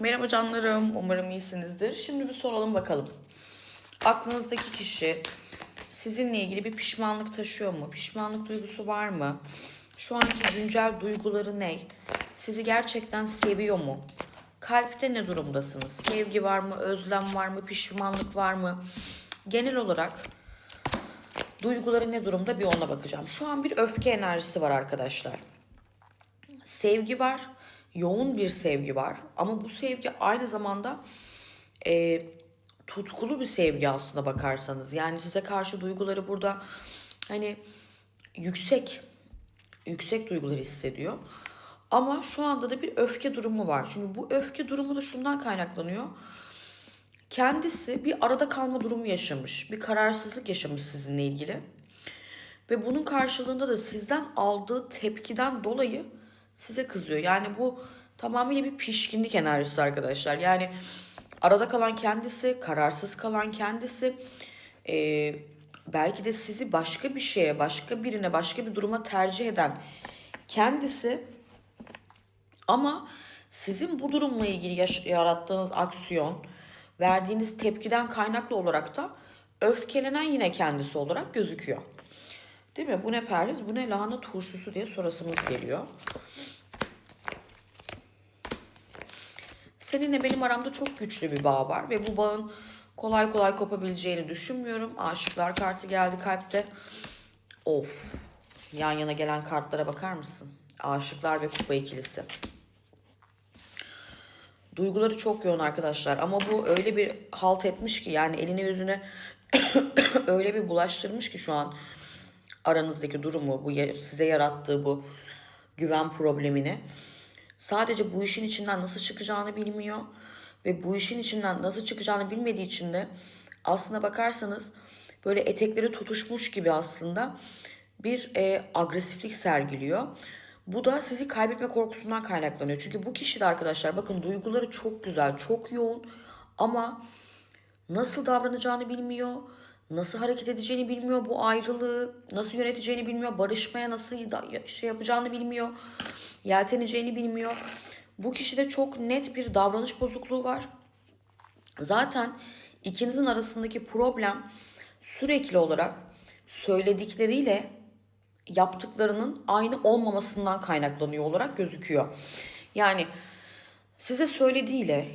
Merhaba canlarım. Umarım iyisinizdir. Şimdi bir soralım bakalım. Aklınızdaki kişi sizinle ilgili bir pişmanlık taşıyor mu? Pişmanlık duygusu var mı? Şu anki güncel duyguları ne? Sizi gerçekten seviyor mu? Kalpte ne durumdasınız? Sevgi var mı? Özlem var mı? Pişmanlık var mı? Genel olarak duyguları ne durumda bir ona bakacağım. Şu an bir öfke enerjisi var arkadaşlar sevgi var. Yoğun bir sevgi var. Ama bu sevgi aynı zamanda e, tutkulu bir sevgi aslında bakarsanız. Yani size karşı duyguları burada hani yüksek yüksek duyguları hissediyor. Ama şu anda da bir öfke durumu var. Çünkü bu öfke durumu da şundan kaynaklanıyor. Kendisi bir arada kalma durumu yaşamış. Bir kararsızlık yaşamış sizinle ilgili. Ve bunun karşılığında da sizden aldığı tepkiden dolayı size kızıyor. Yani bu tamamıyla bir pişkinlik enerjisi arkadaşlar. Yani arada kalan kendisi, kararsız kalan kendisi. Ee, belki de sizi başka bir şeye, başka birine, başka bir duruma tercih eden kendisi. Ama sizin bu durumla ilgili yaş- yarattığınız aksiyon, verdiğiniz tepkiden kaynaklı olarak da öfkelenen yine kendisi olarak gözüküyor. Değil mi? Bu ne perhiz, bu ne lahana turşusu diye sorasımız geliyor. Seninle benim aramda çok güçlü bir bağ var ve bu bağın kolay kolay kopabileceğini düşünmüyorum. Aşıklar kartı geldi kalpte. Of. Yan yana gelen kartlara bakar mısın? Aşıklar ve kupa ikilisi. Duyguları çok yoğun arkadaşlar ama bu öyle bir halt etmiş ki yani eline yüzüne öyle bir bulaştırmış ki şu an aranızdaki durumu, bu size yarattığı bu güven problemini. Sadece bu işin içinden nasıl çıkacağını bilmiyor ve bu işin içinden nasıl çıkacağını bilmediği için de aslına bakarsanız böyle etekleri tutuşmuş gibi aslında bir e, agresiflik sergiliyor. Bu da sizi kaybetme korkusundan kaynaklanıyor. Çünkü bu kişi de arkadaşlar bakın duyguları çok güzel, çok yoğun ama nasıl davranacağını bilmiyor, nasıl hareket edeceğini bilmiyor, bu ayrılığı nasıl yöneteceğini bilmiyor, barışmaya nasıl şey yapacağını bilmiyor, yelteneceğini bilmiyor. Bu kişide çok net bir davranış bozukluğu var. Zaten ikinizin arasındaki problem sürekli olarak söyledikleriyle yaptıklarının aynı olmamasından kaynaklanıyor olarak gözüküyor. Yani size söylediğiyle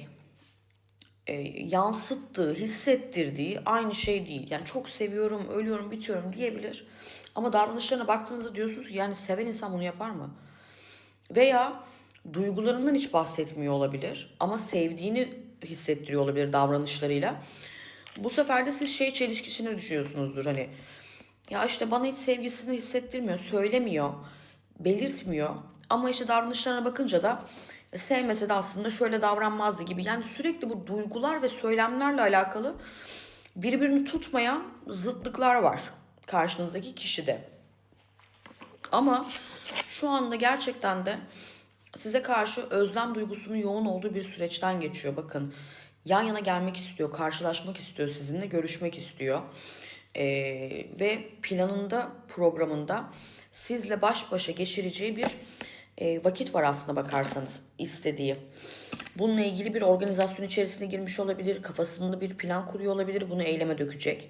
e, yansıttığı, hissettirdiği aynı şey değil. Yani çok seviyorum, ölüyorum, bitiyorum diyebilir. Ama davranışlarına baktığınızda diyorsunuz ki yani seven insan bunu yapar mı? Veya duygularından hiç bahsetmiyor olabilir ama sevdiğini hissettiriyor olabilir davranışlarıyla. Bu sefer de siz şey çelişkisini düşünüyorsunuzdur hani ya işte bana hiç sevgisini hissettirmiyor, söylemiyor, belirtmiyor. Ama işte davranışlarına bakınca da sevmese de aslında şöyle davranmazdı gibi. Yani sürekli bu duygular ve söylemlerle alakalı birbirini tutmayan zıtlıklar var karşınızdaki kişide. Ama şu anda gerçekten de size karşı özlem duygusunun yoğun olduğu bir süreçten geçiyor. Bakın yan yana gelmek istiyor, karşılaşmak istiyor sizinle, görüşmek istiyor. Ee, ve planında, programında sizle baş başa geçireceği bir e, vakit var aslında bakarsanız istediği. Bununla ilgili bir organizasyon içerisine girmiş olabilir, kafasında bir plan kuruyor olabilir, bunu eyleme dökecek.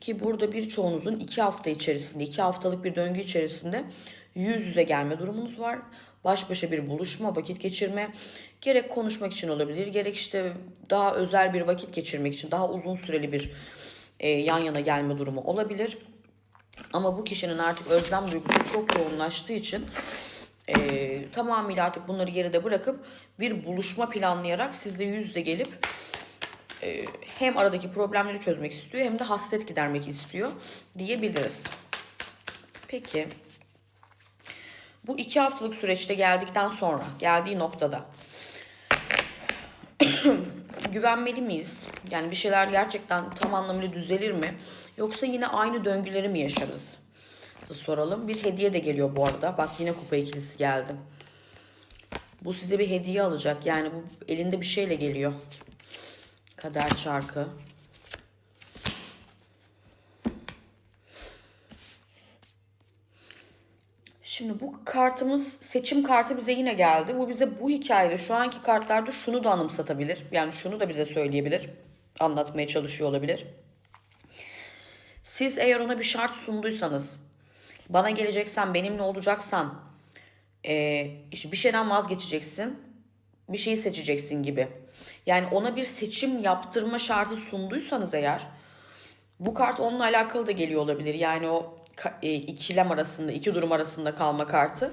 Ki burada birçoğunuzun iki hafta içerisinde, iki haftalık bir döngü içerisinde yüz yüze gelme durumunuz var. Baş başa bir buluşma, vakit geçirme. Gerek konuşmak için olabilir, gerek işte daha özel bir vakit geçirmek için, daha uzun süreli bir e, yan yana gelme durumu olabilir. Ama bu kişinin artık özlem duygusu çok yoğunlaştığı için e, tamamıyla artık bunları geride bırakıp bir buluşma planlayarak sizle yüz yüze gelip e, hem aradaki problemleri çözmek istiyor hem de hasret gidermek istiyor diyebiliriz. Peki bu iki haftalık süreçte geldikten sonra geldiği noktada güvenmeli miyiz? Yani bir şeyler gerçekten tam anlamıyla düzelir mi? Yoksa yine aynı döngüleri mi yaşarız? Soralım. Bir hediye de geliyor bu arada. Bak yine kupa ikilisi geldi. Bu size bir hediye alacak. Yani bu elinde bir şeyle geliyor. Kader çarkı. Şimdi bu kartımız seçim kartı bize yine geldi. Bu bize bu hikayede şu anki kartlarda şunu da anımsatabilir. Yani şunu da bize söyleyebilir. Anlatmaya çalışıyor olabilir. Siz eğer ona bir şart sunduysanız, bana geleceksen, benimle olacaksan, eee, işte bir şeyden vazgeçeceksin, bir şeyi seçeceksin gibi. Yani ona bir seçim yaptırma şartı sunduysanız eğer, bu kart onunla alakalı da geliyor olabilir. Yani o e, ikilem arasında, iki durum arasında kalma kartı.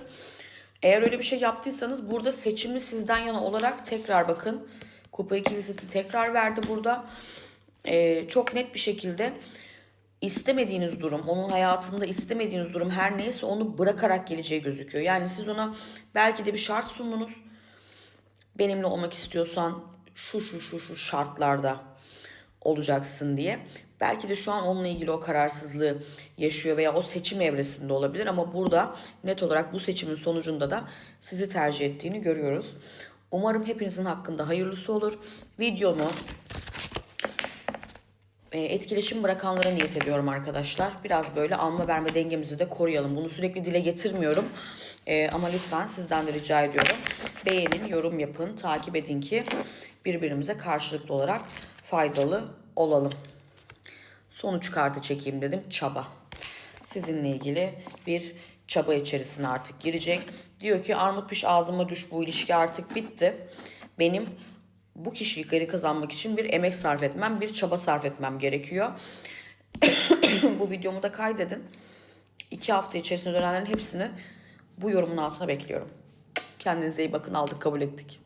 Eğer öyle bir şey yaptıysanız burada seçimi sizden yana olarak tekrar bakın. Kupa ikilisi tekrar verdi burada. Ee, çok net bir şekilde istemediğiniz durum, onun hayatında istemediğiniz durum her neyse onu bırakarak geleceği gözüküyor. Yani siz ona belki de bir şart sundunuz. Benimle olmak istiyorsan şu şu şu şu şartlarda olacaksın diye. Belki de şu an onunla ilgili o kararsızlığı yaşıyor veya o seçim evresinde olabilir ama burada net olarak bu seçimin sonucunda da sizi tercih ettiğini görüyoruz. Umarım hepinizin hakkında hayırlısı olur. Videomu etkileşim bırakanlara niyet ediyorum arkadaşlar. Biraz böyle alma verme dengemizi de koruyalım. Bunu sürekli dile getirmiyorum. E, ama lütfen sizden de rica ediyorum. Beğenin, yorum yapın, takip edin ki birbirimize karşılıklı olarak faydalı olalım. Sonuç kartı çekeyim dedim. Çaba. Sizinle ilgili bir çaba içerisine artık girecek. Diyor ki armut piş ağzıma düş bu ilişki artık bitti. Benim bu kişiyi geri kazanmak için bir emek sarf etmem, bir çaba sarf etmem gerekiyor. bu videomu da kaydedin. İki hafta içerisinde dönenlerin hepsini bu yorumun altına bekliyorum. Kendinize iyi bakın aldık kabul ettik.